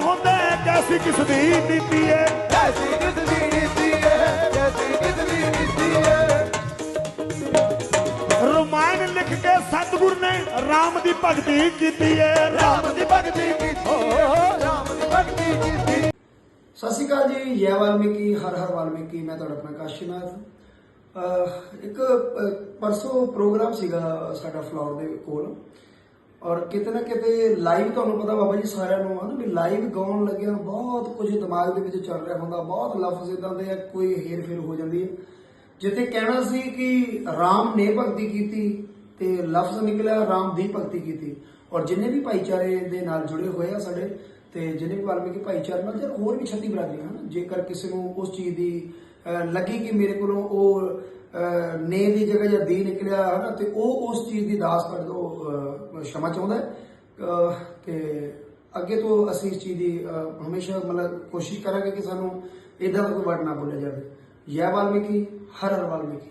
ਹੁੰਦੇ ਹੁੰਦੇ ਕੈਸੀ ਕਿਸ ਦੀ ਨੀਤੀ ਏ ਜੈਸੀ ਕਿਸ ਦੀ ਨੀਤੀ ਹੈ ਜੈਸੀ ਕਿਸ ਦੀ ਨੀਤੀ ਹੈ। ਰਮਾਇਣ ਲਿਖ ਕੇ ਸਤਿਗੁਰ ਨੇ ਰਾਮ ਦੀ ਭਗਤੀ ਕੀਤੀ ਏ ਰਾਮ ਦੀ ਭਗਤੀ ਕੀਤੀ ਰਾਮ ਦੀ ਭਗਤੀ ਕੀਤੀ ਸਤਿ ਸ਼੍ਰੀ ਅਕਾਲ ਜੀ ਜੈ ਵਾਲਮੀਕੀ ਹਰ ਹਰ ਵਾਲਮੀਕੀ ਮੈਂ ਤੁਹਾਡਾ ਆਪਣਾ ਕਾਸ਼ੀਨਾਥ। ਅਹ ਇੱਕ ਪਰਸੋਂ ਪ੍ਰੋਗਰਾਮ ਸੀਗਾ ਸਾਡਾ ਫਲੋਰ ਦੇ ਕੋਲ। ਔਰ ਕਿਤੇ ਨਾ ਕਿਤੇ ਲਾਈਵ ਤੁਹਾਨੂੰ ਪਤਾ ਬਾਬਾ ਜੀ ਸਾਰਿਆਂ ਨੂੰ, ਹਨ ਵੀ ਲਾਈਵ ਗਾਉਣ ਲੱਗਿਆ ਬਹੁਤ ਕੁਝ ਦਿਮਾਗ ਦੇ ਵਿੱਚ ਚੱਲ ਰਿਹਾ ਹੁੰਦਾ, ਬਹੁਤ ਲਫ਼ਜ਼ ਇਦਾਂ ਦੇ ਆ, ਕੋਈ ਹੇਰ ਫੇਰ ਹੋ ਜਾਂਦੀ ਹੈ ਜਿੱਥੇ ਕਹਿਣਾ ਸੀ ਕਿ ਰਾਮ ਨੇ ਭਗਤੀ ਕੀਤੀ ਤੇ ਲਫ਼ਜ਼ ਨਿਕਲਿਆ ਰਾਮ ਦੀ ਭਗਤੀ ਕੀਤੀ। ਔਰ ਜਿੰਨੇ ਵੀ ਭਾਈਚਾਰੇ ਦੇ ਨਾਲ ਜੁੜੇ ਹੋਏ ਆ ਸਾਡੇ, ਤੇ ਜਿੰਨੇ ਵੀ ਵਾਲਮੀਕੀ ਭਾਈਚਾਰੇ ਨਾਲ ਜਾਂ ਹੋਰ ਵੀ ਛੱਤੀ ਬਰਾਦਰੀਆਂ, ਹਨ, ਜੇਕਰ ਕਿਸੇ ਨੂੰ ਉਸ ਚੀਜ਼ ਦੀ ਲੱਗੀ ਕਿ ਮੇਰੇ ਕੋਲੋਂ ਉਹ ਨੇ ਦੀ ਜਗ੍ਹਾ ਜਾਂ ਦੀ ਨਿਕਲਿਆ ਹੈ ਨਾ, ਤੇ ਉਹ ਉਸ ਚੀਜ਼ ਦੀ ਦਾਸ ਤੁਹਾਡੇ ਤੋਂ ਸ਼ਮਾ ਚਾਹੁੰਦਾ ਹੈ। ਅੱਗੇ ਤੋਂ ਅਸੀਂ ਇਸ ਚੀਜ਼ ਦੀ ਹਮੇਸ਼ਾ ਮਤਲਬ ਕੋਸ਼ਿਸ਼ ਕਰਾਂਗੇ ਕਿ ਸਾਨੂੰ ਇਦਾਂ ਦਾ ਕੋਈ ਵਰਡ ਨਾ ਬੋਲਿਆ ਜਾਵੇ। ਯਾ ਵਾਲਮੀਕੀ, ਹਰ ਹਰ ਵਾਲਮੀਕੀ।